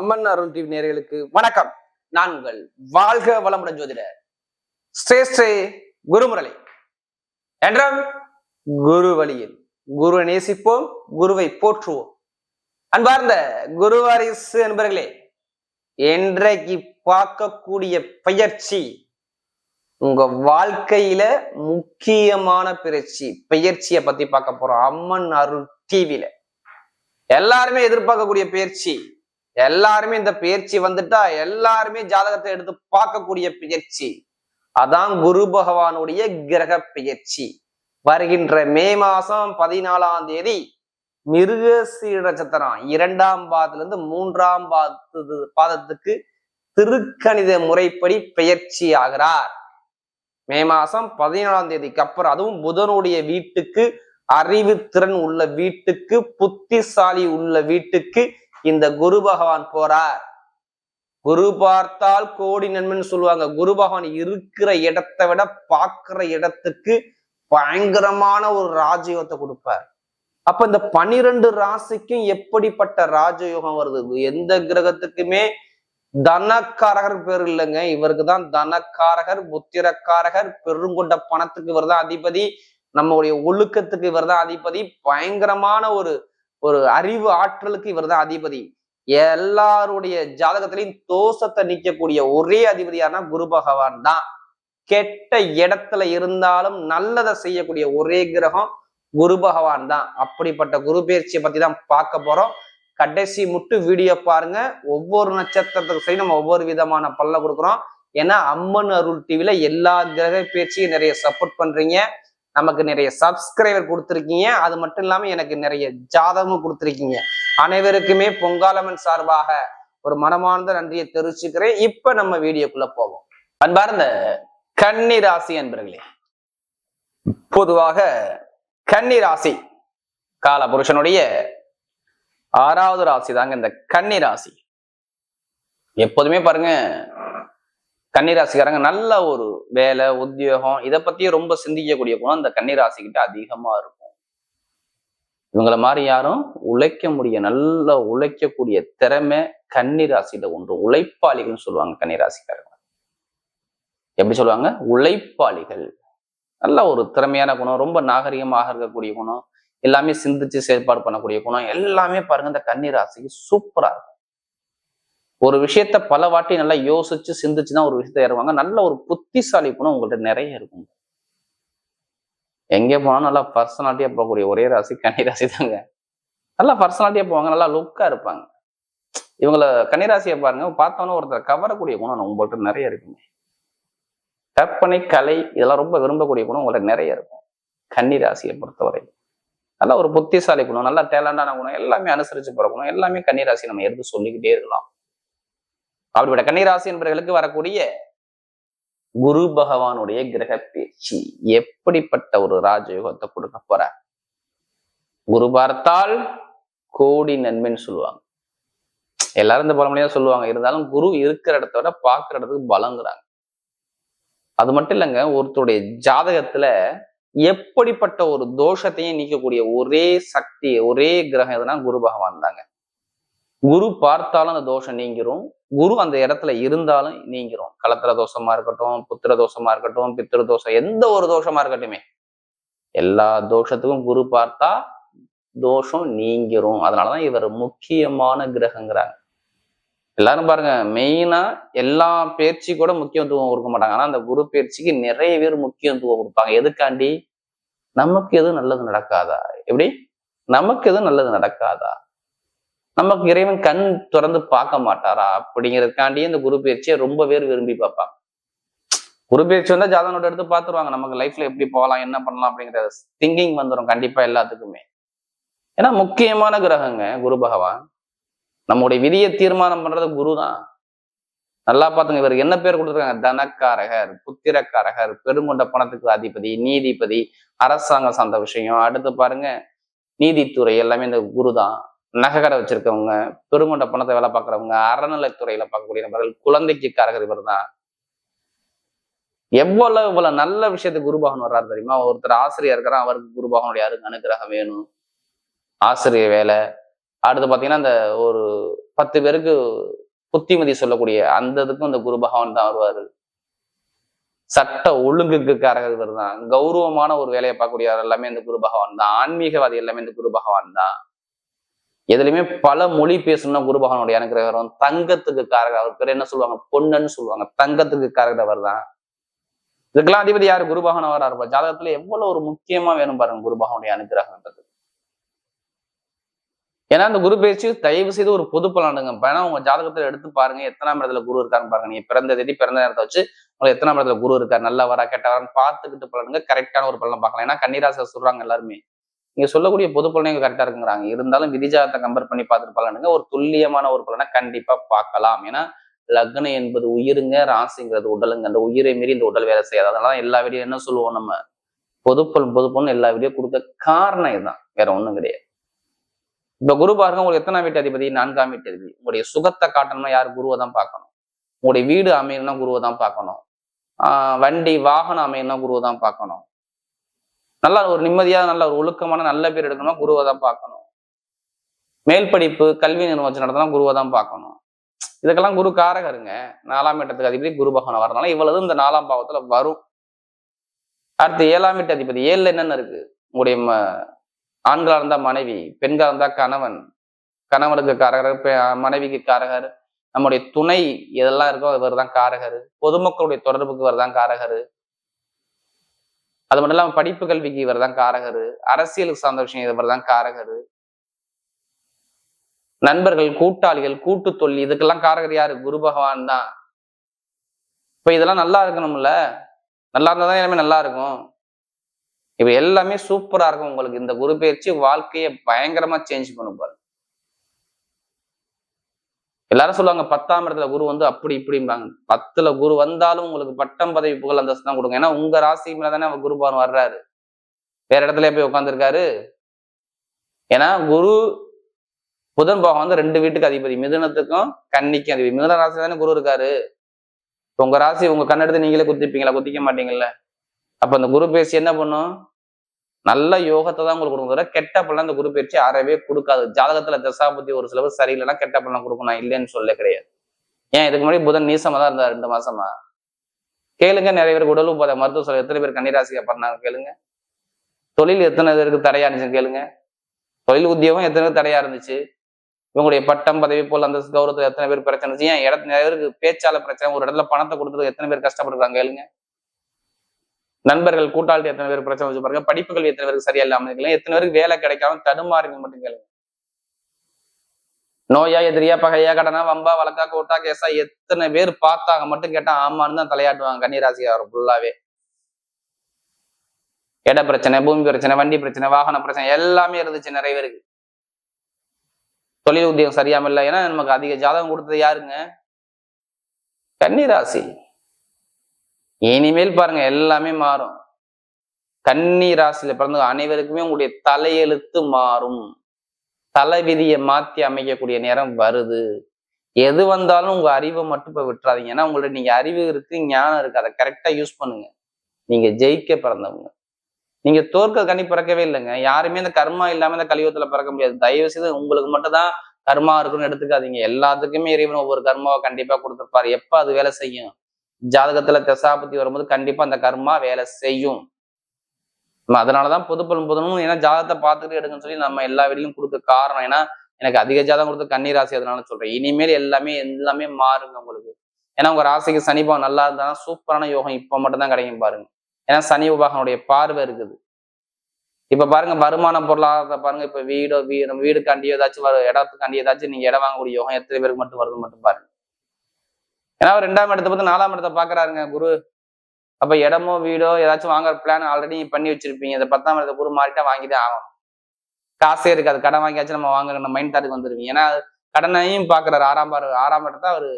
அம்மன் அருள் TV நேர்களுக்கு வணக்கம். நான் உங்கள் வாழ்க வளமுடன் ஜோதிடர் ஸ்ரேஷ்டே குருமுரளி. என்றும் குரு வழியில் குருவை நேசிப்போம் குருவை போற்றுவோம். அன்பார்ந்த குருவாரிசு என்பர்களே இன்றைக்கு பார்க்கக்கூடிய பயிற்சி உங்க வாழ்க்கையில முக்கியமான பயிற்சி பயிற்சியை பத்தி பார்க்க போறோம். அம்மன் அருள் டிவியில. எல்லாருமே எதிர்பார்க்கக்கூடிய பயிற்சி எல்லாருமே இந்த பயிற்சி வந்துட்டா எல்லாருமே ஜாதகத்தை எடுத்து பார்க்கக்கூடிய பயிற்சி. அதான் குரு பகவானுடைய கிரக பயிற்சி. வருகின்ற மே மாசம் பதினாலாம் தேதி மிருக நட்சத்திரம். இரண்டாம் பாதத்துல இருந்து மூன்றாம் பாதத்து பாதத்துக்கு திருக்கணித முறைப்படி பெயர்ச்சி ஆகிறார். மே மாசம் பதினாலாம் தேதிக்கு அப்புறம் அதுவும் புதனுடைய வீட்டுக்கு அறிவு திறன் உள்ள வீட்டுக்கு புத்திசாலி உள்ள வீட்டுக்கு இந்த குரு பகவான் போறார். குரு பார்த்தால் கோடி நன்மைன்னு சொல்லுவாங்க. குரு பகவான் இருக்கிற இடத்தை விட பார்க்கிற இடத்துக்கு பயங்கரமான ஒரு ராஜயோகத்தை கொடுப்பார். அப்ப இந்த பனிரெண்டு ராசிக்கும் எப்படிப்பட்ட ராஜயோகம் வருது? எந்த கிரகத்துக்குமே தனக்காரகர் பேர் இல்லைங்க. இவருக்கு தான் தனக்காரகர் புத்திரக்காரகர் பெருங்கொண்ட பணத்துக்கு இவர் தான் அதிபதி. நம்மளுடைய ஒழுக்கத்துக்கு இவர் தான் அதிபதி. பயங்கரமான ஒரு ஒரு அறிவு ஆற்றலுக்கு இவர் தான் அதிபதி. எல்லாருடைய ஜாதகத்திலையும் தோஷத்தை நீக்கக்கூடிய ஒரே அதிபதியானா குரு பகவான் தான். கெட்ட இடத்துல இருந்தாலும் நல்லதை செய்யக்கூடிய ஒரே கிரகம் குரு பகவான் தான். அப்படிப்பட்ட குரு பயிற்சியை பத்தி தான் பார்க்க போறோம். கடைசி முட்டு வீடியோ பாருங்க. ஒவ்வொரு நட்சத்திரத்துக்கு சரி நம்ம ஒவ்வொரு விதமான பல்ல கொடுக்குறோம். ஏன்னா அம்மன் அருள் டிவில எல்லா கிரக பயிற்சியும் நிறைய சப்போர்ட் பண்றீங்க. நமக்கு நிறைய சப்ஸ்கிரைபர் கொடுத்துருக்கீங்க. அது மட்டும் இல்லாம எனக்கு நிறைய ஜாதகமும் கொடுத்துருக்கீங்க. அனைவருக்குமே பொங்காலமன் சார்பாக ஒரு மனமார்ந்த நன்றியை தெரிவிச்சுக்கிறேன். இப்ப நம்ம வீடியோக்குள்ள போவோம். அன்பார்ந்த கன்னி ராசி அன்பர்களே பொதுவாக கன்னி ராசி கால புருஷனுடைய ஆறாவது ராசி தாங்க இந்த கன்னி ராசி. எப்போதுமே பாருங்க கன்னிராசிக்காரங்க நல்ல ஒரு வேலை உத்தியோகம் இதை பத்தியும் ரொம்ப சிந்திக்கக்கூடிய குணம் இந்த கன்னிராசிக்கிட்ட அதிகமா இருக்கும். இவங்கள மாதிரி யாரும் உழைக்க முடிய நல்ல உழைக்கக்கூடிய திறமை கன்னிராசியில ஒன்று உழைப்பாளிகள்னு சொல்லுவாங்க கன்னிராசிக்காரங்க. எப்படி சொல்லுவாங்க? உழைப்பாளிகள். நல்ல ஒரு திறமையான குணம் ரொம்ப நாகரிகமாக இருக்கக்கூடிய குணம் எல்லாமே சிந்திச்சு செயல்பாடு பண்ணக்கூடிய குணம் எல்லாமே பாருங்க இந்த கன்னிராசிக்கு சூப்பரா இருக்கும். ஒரு விஷயத்த பல வாட்டி நல்லா யோசிச்சு சிந்திச்சு தான் ஒரு விஷயத்த ஏறுவாங்க நல்ல ஒரு புத்திசாலி குணம் உங்கள்கிட்ட நிறைய இருக்கும் எங்கே போனாலும் நல்லா பர்சனாலிட்டியா போகக்கூடிய ஒரே ராசி கன்னிராசி தாங்க. நல்லா பர்சனாலிட்டியா போவாங்க நல்லா லுக்கா இருப்பாங்க. இவங்கள கன்னிராசியை பாருங்க பார்த்தோன்னா ஒருத்தர் கவரக்கூடிய குணம் உங்கள்கிட்ட நிறைய இருக்குங்க. கற்பனை கலை இதெல்லாம் ரொம்ப விரும்பக்கூடிய குணம் உங்கள்ட்ட நிறைய இருக்கும். கன்னிராசியை பொறுத்தவரை. நல்ல ஒரு புத்திசாலி குணம் நல்லா டேலண்டான குணம் எல்லாமே அனுசரிச்சு போகிற குணம் எல்லாமே கன்னிராசி நம்ம எடுத்து சொல்லிக்கிட்டே இருக்கலாம். அப்படிப்பட்ட கன்னிராசி என்பவர்களுக்கு வரக்கூடிய குரு பகவானுடைய கிரக பேச்சு எப்படிப்பட்ட ஒரு ராஜயோகத்தை கொடுக்க போற? குரு பார்த்தால் கோடி நன்மைன்னு சொல்லுவாங்க. எல்லாரும் இந்த பழமொழியா சொல்லுவாங்க. இருந்தாலும் குரு இருக்கிற இடத்த விட பார்க்குற இடத்துக்கு பலங்கிறாங்க. அது மட்டும் இல்லைங்க ஒருத்தருடைய ஜாதகத்துல எப்படிப்பட்ட ஒரு தோஷத்தையும் நீக்கக்கூடிய ஒரே சக்தி ஒரே கிரகம் எதுனா குரு பகவான் தாங்க. குரு பார்த்தாலும் அந்த தோஷம் நீங்கிரும். குரு அந்த இடத்துல இருந்தாலும் நீங்கிரும். கலத்திர தோஷமா இருக்கட்டும் புத்திர தோஷமா இருக்கட்டும் பித்திரு தோஷம் எந்த ஒரு தோஷமா இருக்கட்டுமே. எல்லா தோஷத்துக்கும் குரு பார்த்தா தோஷம் நீங்கிரும். அதனாலதான் இவர் முக்கியமான கிரகங்கிறாங்க. எல்லாரும் பாருங்க மெயினா எல்லா பயிற்சி கூட முக்கியத்துவம் கொடுக்க மாட்டாங்க. ஆனா அந்த குரு பயிற்சிக்கு நிறைய பேர் முக்கியத்துவம் கொடுப்பாங்க. எதுக்காண்டி? நமக்கு எதுவும் நல்லது நடக்காதா? எப்படி? நமக்கு எதுவும் நல்லது நடக்காதா? நமக்கு இறைவன் கண் திறந்து பார்க்க மாட்டாரா? அப்படிங்கிறதுக்காண்டியே இந்த குரு பயிற்சியை ரொம்ப பேர் விரும்பி பார்ப்பாங்க. குரு பயிற்சி வந்தா ஜாதகனோட எடுத்து பார்த்துருவாங்க. நமக்கு லைஃப்ல எப்படி போகலாம் என்ன பண்ணலாம் அப்படிங்கிற திங்கிங் வந்துடும் கண்டிப்பா எல்லாத்துக்குமே. ஏன்னா முக்கியமான கிரகங்க குரு பகவான். நம்முடைய விதியை தீர்மானம் பண்றது குரு தான். நல்லா பார்த்துங்க இவருக்கு என்ன பேர் கொடுத்துருக்காங்க? தனக்காரகர் புத்திரக்காரகர் பெருங்கொண்ட பணத்துக்கு அதிபதி நீதிபதி அரசாங்கம் சார்ந்த விஷயம். அடுத்து பாருங்க நீதித்துறை எல்லாமே இந்த குரு தான். நகைக்கடை வச்சிருக்கவங்க பெருங்கொண்ட பணத்தை வேலை பார்க்குறவங்க அறநிலைத்துறையில பார்க்கக்கூடிய நபர்கள் குழந்தைக்கு காரகர் இவர் தான். எவ்வளவு இவ்வளவு நல்ல விஷயத்துக்கு குருபாகன் வர்றாரு தெரியுமா? ஒருத்தர் ஆசிரியர் இருக்கிறான் அவருக்கு குருபாகனுடைய அருங்க அனுகிரகம் வேணும். ஆசிரியர் வேலை. அடுத்து பார்த்தீங்கன்னா அந்த ஒரு பத்து பேருக்கு புத்திமதி சொல்லக்கூடிய அந்த இதுக்கும் இந்த குரு பகவான் தான் வருவாரு. சட்ட ஒழுங்குக்கு காரகர் தான். கௌரவமான ஒரு வேலையை பார்க்கக்கூடிய எல்லாமே இந்த குரு பகவான் தான். ஆன்மீகவாதி எல்லாமே இந்த குரு பகவான் தான். எதுலையுமே பல மொழி பேசணும்னா குருபகவானுடைய அனுகிரகம் தங்கத்துக்கு காரகர் அவர் பேர் என்ன சொல்லுவாங்க? பொண்ணுன்னு சொல்லுவாங்க. தங்கத்துக்கு காரகர் அவர் தான். இதுக்கெல்லாம் அதிபதி யாரு? குருபகவான் அவரா இருப்பா ஜாதகத்துல எவ்வளவு ஒரு முக்கியமா வேணும் பாருங்க குருபகவனுடைய அனுகிரகம்ன்றது ஏன்னா இந்த குரு பேச்சு தயவு செய்து ஒரு பொது பலனுங்க ஏன்னா உங்க ஜாதகத்துல எடுத்து பாருங்க. எத்தனாம் இடத்துல குரு இருக்காருன்னு பாருங்க. நீங்க பிறந்த தேதி பிறந்த நேரத்தை வச்சு உங்களுக்கு எத்தனாம் இடத்துல குரு இருக்காரு நல்லா வரா கெட்டவரான்னு பார்த்துக்கிட்டு பலனுங்க கரெக்டான ஒரு பலனை பார்க்கலாம். ஏன்னா கன்னிராசி சொல்றாங்க எல்லாருமே. நீங்க சொல்லக்கூடிய பொது பலனே கரெக்டா இருக்குங்கிறாங்க. இருந்தாலும் விதிஜாதத்தை கம்பேர் பண்ணி பார்த்துட்டு பலனுங்க. ஒரு துல்லியமான ஒரு பலனை கண்டிப்பா பார்க்கலாம். ஏன்னா லக்னம் என்பது உயிருங்க ராசிங்கிறது உடலுங்க. அந்த உயிரை மீறி இந்த உடல் வேலை செய்யாது. அதனால எல்லா வீடியோ என்ன சொல்லுவோம் நம்ம? பொதுப்பல் பொதுப்பல்னு எல்லா வீடியோ கொடுக்க காரணம் இதுதான். வேற ஒண்ணும் கிடையாது. இப்ப குரு பாருங்க உங்களுக்கு எத்தனாம் வீட்டு அதிபதி? நான்காம் வீட்டு அதிபதி. உங்களுடைய சுகத்தை காட்டணும்னா யார்? குருவை தான் பார்க்கணும். உங்களுடைய வீடு அமையணும்னா குருவை தான் பார்க்கணும். ஆஹ் வண்டி வாகனம் அமையணும்னா குருவை தான் பார்க்கணும். நல்லா ஒரு நிம்மதியா நல்ல ஒரு ஒழுக்கமான நல்ல பேர் எடுக்கணும்னா குருவை தான் பார்க்கணும். மேல் படிப்பு கல்வி நிறுவனம் நடத்தினா குருவை தான் பார்க்கணும். இதுக்கெல்லாம் குரு காரகருங்க. நாலாம் வீட்டத்துக்கு அதிபதி குரு பகவான் வரனால இவ்வளவு இந்த நாலாம் பாவத்துல வரும். அடுத்து ஏழாம் வீட்டு அதிபதி ஏழுல என்னென்ன இருக்கு? உங்களுடைய ம- ஆண்களா இருந்தா மனைவி பெண்களா இருந்தா கணவன். கணவனுக்கு காரகர் மனைவிக்கு காரகர். நம்முடைய துணை எதெல்லாம் இருக்கோ இவர் தான் காரகர். பொதுமக்களுடைய தொடர்புக்கு இவர் தான் காரகர். அது மட்டும் இல்லாம படிப்பு கல்விக்கு இவர் தான் காரகர். அரசியலுக்கு சார்ந்த விஷயம் இவர் தான் காரகர். நண்பர்கள் கூட்டாளிகள் கூட்டு தொல்லி இதுக்கெல்லாம் காரகர் யாரு? குரு பகவான் தான். இப்ப இதெல்லாம் நல்லா இருக்கணும்ல? நல்லா இருந்தால் தான் எல்லாமே நல்லா இருக்கும். இப்போ எல்லாமே சூப்பரா இருக்கும் உங்களுக்கு. இந்த குரு பயிற்சி வாழ்க்கையை பயங்கரமா சேஞ்ச் பண்ணும் பாரு எல்லாரும் சொல்லுவாங்க பத்தாம் இடத்துல குரு வந்து அப்படி இப்படிம்பாங்க. பத்துல குரு வந்தாலும் உங்களுக்கு பட்டம் பதவி புகழ் அந்தஸ்து தான் கொடுங்க ஏன்னா உங்க ராசி மேல தானே அவர் குரு வர்றாரு. வேற இடத்துல போய் உட்காந்துருக்காரு ஏன்னா குரு புதன் பகவான் வந்து ரெண்டு வீட்டுக்கு அதிபதி. மிதுனத்துக்கும் கன்னிக்கும் அதிபதி. மிதுன ராசி தானே குரு இருக்காரு. உங்க ராசி உங்க கண்ணெடுத்து நீங்களே குத்திப்பீங்களா குத்திக்க மாட்டீங்கல்ல. அப்ப அந்த குரு பேசி என்ன பண்ணும்? நல்ல யோகத்தை தான் உங்களுக்கு கொடுக்கும். தவிர கெட்ட பலன் அந்த குரு பயிற்சி அறவே கொடுக்காது. ஜாதகத்துல தசாபதி ஒரு சிலவு சரியில்லைன்னா கெட்ட பலன் கொடுக்கும். நான் இல்லைன்னு சொல்ல கிடையாது. ஏன்? இதுக்கு முன்னாடி புதன் நீசமா தான் இருந்தார் ரெண்டு மாசமா. கேளுங்க நிறைய பேருக்கு உடல் உபாத மருத்துவ சொல்ல எத்தனை பேர் கன்னிராசிக்கு பண்ணாங்க கேளுங்க. தொழில் எத்தனை பேருக்கு தடையா இருந்துச்சு கேளுங்க. தொழில் உத்தியோகம் எத்தனை பேர் தடையா இருந்துச்சு? இவங்களுடைய பட்டம் பதவி போல் அந்த கௌரவத்தில் எத்தனை பேர் பிரச்சனை இருந்துச்சு? ஏன்? இடத்து நிறைய பேருக்கு பேச்சால பிரச்சனை ஒரு இடத்துல பணத்தை கொடுத்தது எத்தனை பேர் கஷ்டப்படுறாங்க கேளுங்க. நண்பர்கள் கூட்டாளி எத்தனை பேர் பிரச்சனை வச்சு பாருங்க. படிப்புகள் எத்தனை பேருக்கு சரியா இல்லாம இருக்கலாம் எத்தனை பேருக்கு வேலை கிடைக்காம தடுமாறுங்க மட்டும் கேளுங்க. நோயா எதிரியா பகையா கடனா வம்பா வழக்கா கோட்டா கேசா எத்தனை பேர் பார்த்தாங்க மட்டும் கேட்டா ஆமான்னு தான் தலையாட்டுவாங்க. கன்னிராசிக்காரர் ஃபுல்லாவே இட பிரச்சனை பூமி பிரச்சனை வண்டி பிரச்சனை வாகன பிரச்சனை எல்லாமே இருந்துச்சு நிறைய பேருக்கு. தொழில் உத்தியோகம் சரியாம இல்லை. ஏன்னா நமக்கு அதிக ஜாதகம் கொடுத்தது யாருங்க? கன்னிராசி. இனிமேல் பாருங்க எல்லாமே மாறும். கன்னி ராசியில பிறந்த அனைவருக்குமே உங்களுடைய தலையெழுத்து மாறும். தலைவிதியை மாத்தி அமைக்கக்கூடிய நேரம் வருது. எது வந்தாலும் உங்க அறிவை மட்டும் இப்ப விட்டுறாதீங்க. ஏன்னா உங்கள்ட்ட நீங்க அறிவு இருக்கு ஞானம் இருக்கு. அதை கரெக்டா யூஸ் பண்ணுங்க. நீங்க ஜெயிக்க பிறந்தவங்க. நீங்க தோற்க கனி பிறக்கவே இல்லைங்க. யாருமே இந்த கர்மா இல்லாம இந்த கலியுகத்துல பிறக்க முடியாது. தயவு செய்து உங்களுக்கு மட்டும் தான் கர்மா இருக்குன்னு எடுத்துக்காதீங்க. எல்லாத்துக்குமே இறைவன் ஒவ்வொரு கர்மாவை கண்டிப்பா கொடுத்துருப்பாரு. எப்ப அது வேலை செய்யும்? ஜாதகத்துல தசாபத்தி வரும்போது கண்டிப்பா அந்த கர்மா வேலை செய்யும். அதனாலதான் பொது பலன் ஏன்னா ஜாதகத்தை பார்த்துட்டு எடுங்கன்னு சொல்லி நம்ம எல்லா வீடியும் கொடுக்க காரணம். ஏன்னா எனக்கு அதிக ஜாதகம் கொடுத்து கன்னி ராசி அதனால சொல்றேன். இனிமேல் எல்லாமே எல்லாமே மாறுங்க உங்களுக்கு. ஏன்னா உங்க ராசிக்கு சனி நல்லா இருந்தா சூப்பரான யோகம் இப்ப மட்டும் தான் கிடைக்கும் பாருங்க. ஏன்னா சனி உபாகனுடைய பார்வை இருக்குது. இப்ப பாருங்க வருமான பொருளாதாரத்தை பாருங்க இப்ப வீடோ வீடு நம்ம வீடுக்காண்டி ஏதாச்சும் வர இடத்துக்காண்டி ஏதாச்சும் நீங்க இடம் வாங்கக்கூடிய யோகம் எத்தனை பேருக்கு மட்டும் வருது மட்டும் பாருங்க. ஏன்னா அவர் ரெண்டாம் இடத்தை பார்த்து நாலாம் இடத்தை பாக்குறாருங்க குரு. அப்ப இடமோ வீடோ ஏதாச்சும் வாங்குற பிளான் ஆல்ரெடி பண்ணி வச்சிருப்பீங்க. இந்த பத்தாம் இடத்தை குரு மாறிட்டா வாங்கிதான் ஆகணும். காசே இருக்காது. கடன் வாங்கியாச்சும் நம்ம வாங்கணும். மைண்ட் தாட்டுக்கு வந்துருவீங்க. ஏன்னா கடனையும் பாக்குறாரு ஆறாம் பாரு ஆறாம் இடத்தை அவர்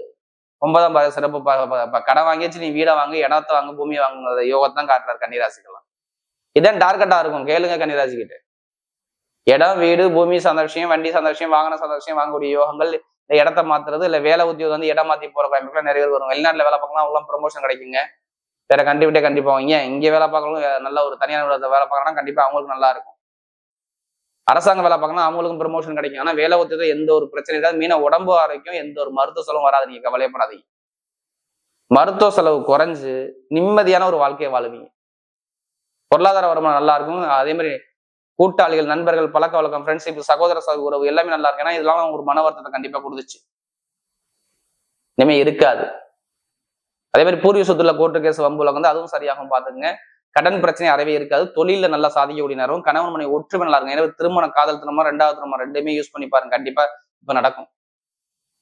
ஒன்பதாம் பாரு சிறப்பு பா- கடன் வாங்கியாச்சு நீ வீடை வாங்கு இடத்த வாங்கு பூமியை வாங்குங்கிற யோகத்தான் காட்டுறாரு கன்னிராசிக்கெல்லாம். இதான் டார்கெட்டா இருக்கும். கேளுங்க கன்னிராசிகிட்ட இடம் வீடு பூமி சந்தோஷம் வண்டி சந்தோஷம் வாங்கின வாகன வாங்கக்கூடிய யோகங்கள் இந்த இடத்த மாத்துறது இல்ல வேலை உத்தியோகம் வந்து இடம் மாத்தி போற கோயம்புக்குலாம் நிறைய பேர் வரும் வெளிநாட்டுல வேலை பார்க்கலாம் அவங்களாம் ப்ரொமோஷன் கிடைக்குங்க. வேற கண்டிப்பா கண்டிப்பா வாங்க. இங்கே வேலை பார்க்கணும் நல்ல ஒரு தனியார் நிறுவனத்துல வேலை பார்க்கறனா கண்டிப்பா அவங்களுக்கு நல்லா இருக்கும். அரசாங்க வேலை பார்க்கணும் அவங்களுக்கும் ப்ரொமோஷன் கிடைக்கும். ஆனா வேலை ஒத்துறது எந்த ஒரு பிரச்சனை இருக்காது. மீன உடம்பு ஆரோக்கியம் எந்த ஒரு மருத்துவ செலவும் வராது. நீங்க கவலையப்படாதீங்க. மருத்துவ செலவு குறைஞ்சு நிம்மதியான ஒரு வாழ்க்கையை வாழுவீங்க. பொருளாதார வருமானம் நல்லா இருக்கும். அதே மாதிரி கூட்டாளிகள் நண்பர்கள் பழக்க வழக்கம் ஃப்ரெண்ட்ஷிப் சகோதர சகோதர உறவு எல்லாமே நல்லா இருக்கு. ஏன்னா இதெல்லாம் ஒரு மன வருத்தத்தை கண்டிப்பா கொடுத்துச்சு. இனிமே இருக்காது. அதே மாதிரி பூர்வீக சொத்துல கோர்ட்டு கேஸ் வம்புல வந்து அதுவும் சரியாகும் பாத்துங்க கடன் பிரச்சனை அறவே இருக்காது. தொழில நல்லா சாதிக்கக்கூடிய நேரம் கணவன் மனை ஒற்றுமை நல்லா இருக்கும். எனவே திருமண காதல் திருமணம் ரெண்டாவது திருமணம் ரெண்டுமே யூஸ் பண்ணி பாருங்க. கண்டிப்பா இப்ப நடக்கும்.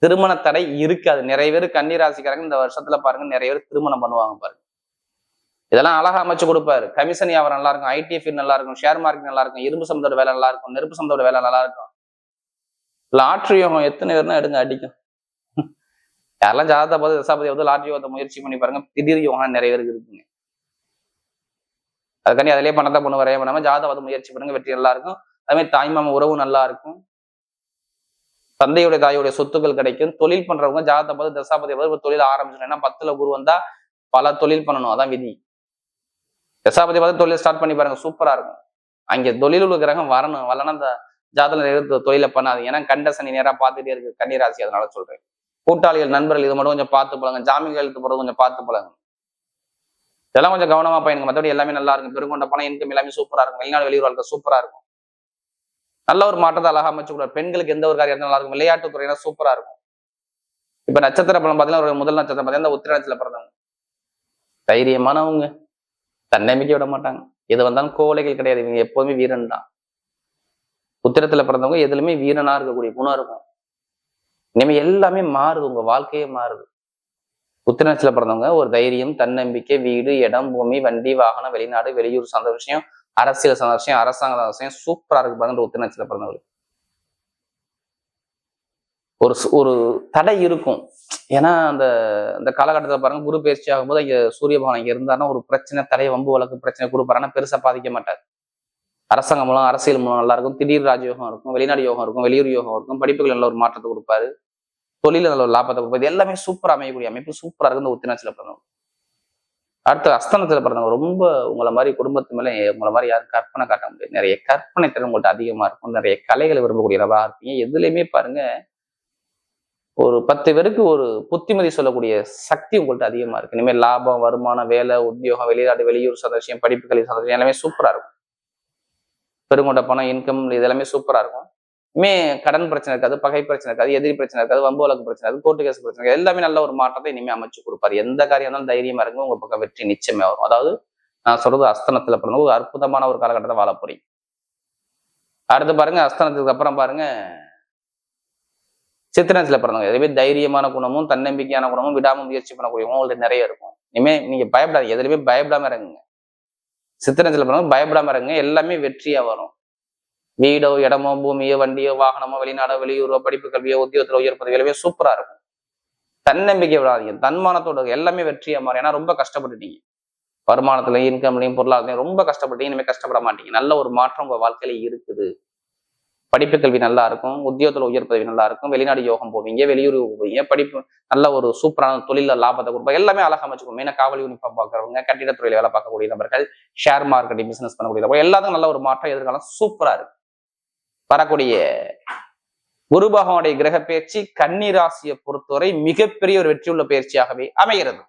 திருமண தடை இருக்காது. நிறைய பேர் கன்னிராசிக்காரங்க இந்த வருஷத்துல பாருங்க நிறைய பேர் திருமணம் பண்ணுவாங்க பாருங்க. இதெல்லாம் அழகா அமைச்சு கொடுப்பாரு. கமிஷன் வியாபாரம் நல்லா இருக்கும் ஐடி ஃபீல்ட் நல்லா இருக்கும் ஷேர் மார்க்கெட் நல்லா இருக்கும் இரும்பு சம்பந்தோட வேலை நல்லா இருக்கும் நெருப்பு சம்பந்தோட வேலை நல்லா இருக்கும் லாட்ரி யோகம் எத்தனை பேர்னா எடுங்க அடிக்கும். யாரெல்லாம் ஜாதகத்தை பார்த்து தசாபதி வந்து லாட்ரி யோகத்தை முயற்சி பண்ணி பாருங்க. திடீர் யோகம் நிறைய பேருக்கு இருக்குங்க. அதுக்காண்டி அதிலே பணத்தை பொண்ணு வரைய பண்ணாம ஜாதகத்தை முயற்சி பண்ணுங்க. வெற்றி நல்லா இருக்கும் அதே மாதிரி தாய்மாம உறவு நல்லா இருக்கும் தந்தையுடைய தாயுடைய சொத்துக்கள் கிடைக்கும். தொழில் பண்றவங்க ஜாதகத்தை பார்த்து தசாபதி பார்த்து ஒரு தொழில் ஆரம்பிச்சிடும் ஏன்னா பத்துல குரு வந்தா பல தொழில் பண்ணணும். அதான் விதி. தசாபதி பார்த்து தொழில் ஸ்டார்ட் பண்ணி பாருங்க சூப்பரா இருக்கும். அங்க தொழில் உள்ள கிரகம் வரணும். வரலன்னா அந்த ஜாதகம் எடுத்து தொழிலை பண்ணாது ஏன்னா கண்ட சனி நேரா பார்த்துட்டே இருக்கு கன்னிராசி அதனால சொல்றேன். கூட்டாளிகள் நண்பர்கள் இது மட்டும் கொஞ்சம் பார்த்து பழங்க ஜாமீன் கையெழுத்து போறது கொஞ்சம் பார்த்து பழங்க இதெல்லாம் கொஞ்சம் கவனமா பயனுங்க மற்றபடி எல்லாமே நல்லா இருக்கும். பெருங்கொண்ட பணம் இன்கம் எல்லாமே சூப்பரா இருக்கும். வெளிநாடு வெளியூர் வாழ்க்கை சூப்பரா இருக்கும். நல்ல ஒரு மாற்றத்தை அழகா அமைச்சு கொடுப்பார். பெண்களுக்கு எந்த ஒரு காரியம் நல்லா இருக்கும். விளையாட்டு துறையினா சூப்பரா இருக்கும். இப்ப நட்சத்திர பலம் பார்த்தீங்கன்னா ஒரு முதல் நட்சத்திரம் பார்த்தீங்கன்னா உத்திர நட்சத்திரம் பிறந்தவங்க. தைரியமானவங்க. தன்னம்பிக்கை விட மாட்டாங்க. எது வந்தாலும் கோழைகள் கிடையாது. இவங்க எப்போதுமே வீரன் தான் உத்திரத்துல பிறந்தவங்க எதுலுமே வீரனா இருக்கக்கூடிய குணம் இருக்கும். இனிமே எல்லாமே மாறுது. உங்க வாழ்க்கையே மாறுது. உத்திரத்துல பிறந்தவங்க ஒரு தைரியம் தன்னம்பிக்கை வீடு இடம் பூமி வண்டி வாகனம் வெளிநாடு வெளியூர் சார்ந்த விஷயம் அரசியல் சார்ந்த விஷயம் அரசாங்க விஷயம் சூப்பரா இருக்கு பாருங்க உத்திரத்துல பிறந்தவங்க ஒரு ஒரு தடை இருக்கும். ஏன்னா அந்த அந்த காலகட்டத்தில் பாருங்க குரு பயிற்சி ஆகும்போது இங்கே சூரிய பகவான் இங்கே இருந்தாருன்னா ஒரு பிரச்சனை தடை வம்பு வழக்கு பிரச்சனை கொடுப்பாரு பெருசாக பாதிக்க மாட்டார். அரசாங்கம் மூலம் அரசியல் மூலம் நல்லா இருக்கும். திடீர் ராஜயோகம் இருக்கும் வெளிநாடு யோகம் இருக்கும் வெளியூர் யோகம் இருக்கும் படிப்புகள் நல்ல ஒரு மாற்றத்தை கொடுப்பாரு. தொழில நல்ல ஒரு லாபத்தை கொடுப்பாரு. எல்லாமே சூப்பராக அமையக்கூடிய அமைப்பு சூப்பராக இருக்கு இந்த உத்திரநாச்சில பிறந்தவங்க. அடுத்து அஸ்தானத்தில் பிறந்தவங்க ரொம்ப உங்களை மாதிரி குடும்பத்து மேலே உங்களை மாதிரி யாரும் கற்பனை காட்ட முடியாது. நிறைய கற்பனை திறன் உங்கள்கிட்ட அதிகமாக இருக்கும். நிறைய கலைகளை விரும்பக்கூடியவராக இருப்பீங்க. எதுலையுமே பாருங்கள் ஒரு பத்து பேருக்கு ஒரு புத்திமதி சொல்லக்கூடிய சக்தி உங்கள்கிட்ட அதிகமா இருக்கு. இனிமேல் லாபம் வருமானம் வேலை உத்தியோகம் வெளிநாடு வெளியூர் சந்தோஷம் படிப்புகள் சந்தோஷம் எல்லாமே சூப்பரா இருக்கும். பெருங்கொண்ட பணம் இன்கம் இது எல்லாமே சூப்பரா இருக்கும். இனிமே கடன் பிரச்சனை இருக்காது பகை பிரச்சனை இருக்காது எதிரி பிரச்சனை இருக்காது வம்பு வழக்கு பிரச்சனை இருக்காது கோர்ட்டு கேஸ் பிரச்சனை எல்லாமே நல்ல ஒரு மாற்றத்தை இனிமே அமைச்சு கொடுப்பாரு. எந்த காரியம் இருந்தாலும் தைரியமா இருக்கும் உங்க பக்கம் வெற்றி நிச்சயமே வரும். அதாவது நான் சொல்றது அஸ்தனத்துல பிறந்த ஒரு அற்புதமான ஒரு காலகட்டத்தை வாழ போறீங்க. அடுத்து பாருங்க அஸ்தனத்துக்கு அப்புறம் பாருங்க சித்திரன்ஸ்ல பிறந்தவங்க. எதுவுமே தைரியமான குணமும் தன்னம்பிக்கையான குணமும் விடாம முயற்சி பண்ணக்கூடியவங்க உங்கள்ட்ட நிறைய இருக்கும். இனிமே நீங்க பயப்படாதீங்க. எதுலையுமே பயப்படாம இறங்குங்க சித்திரன்ஸ்ல பிறந்தவங்க பயப்படாம இறங்குங்க எல்லாமே வெற்றியா வரும். வீடோ இடமோ பூமியோ வண்டியோ வாகனமோ வெளிநாடோ வெளியூரோ படிப்பு கல்வியோ உத்தியோகத்துல உயர் பதவி எல்லாமே சூப்பரா இருக்கும். தன்னம்பிக்கை விடாதீங்க. தன்மானத்தோட எல்லாமே வெற்றியா மாறும். ஏன்னா ரொம்ப கஷ்டப்பட்டுட்டீங்க. வருமானத்துலையும் இன்கம்லையும் பொருளாதாரத்துலையும் ரொம்ப கஷ்டப்பட்டீங்க இனிமே கஷ்டப்பட மாட்டீங்க. நல்ல ஒரு மாற்றம் உங்க வாழ்க்கையில இருக்குது. படிப்பு கல்வி நல்லா இருக்கும் உத்தியோகத்துல உயர் பதவி நல்லா இருக்கும் வெளிநாடு யோகம் போவீங்க வெளியூர் போவீங்க படிப்பு நல்ல ஒரு சூப்பரான தொழில லாபத்தை கொடுப்பா எல்லாமே அழகா அமைச்சுக்கும் மெயினாக காவல் யூனிஃபார்ம் பார்க்குறவங்க கட்டிடத்துறையில் வேலை பார்க்கக்கூடிய நபர்கள் ஷேர் மார்க்கெட்டிங் பிசினஸ் பண்ணக்கூடிய நபர்கள் எல்லாத்துக்கும் நல்ல ஒரு மாற்றம் எதிர்காலம் சூப்பரா இருக்கு. வரக்கூடிய குரு பகவானுடைய கிரக பயிற்சி கன்னி ராசியை பொறுத்தவரை மிகப்பெரிய ஒரு வெற்றியுள்ள பயிற்சியாகவே அமைகிறது.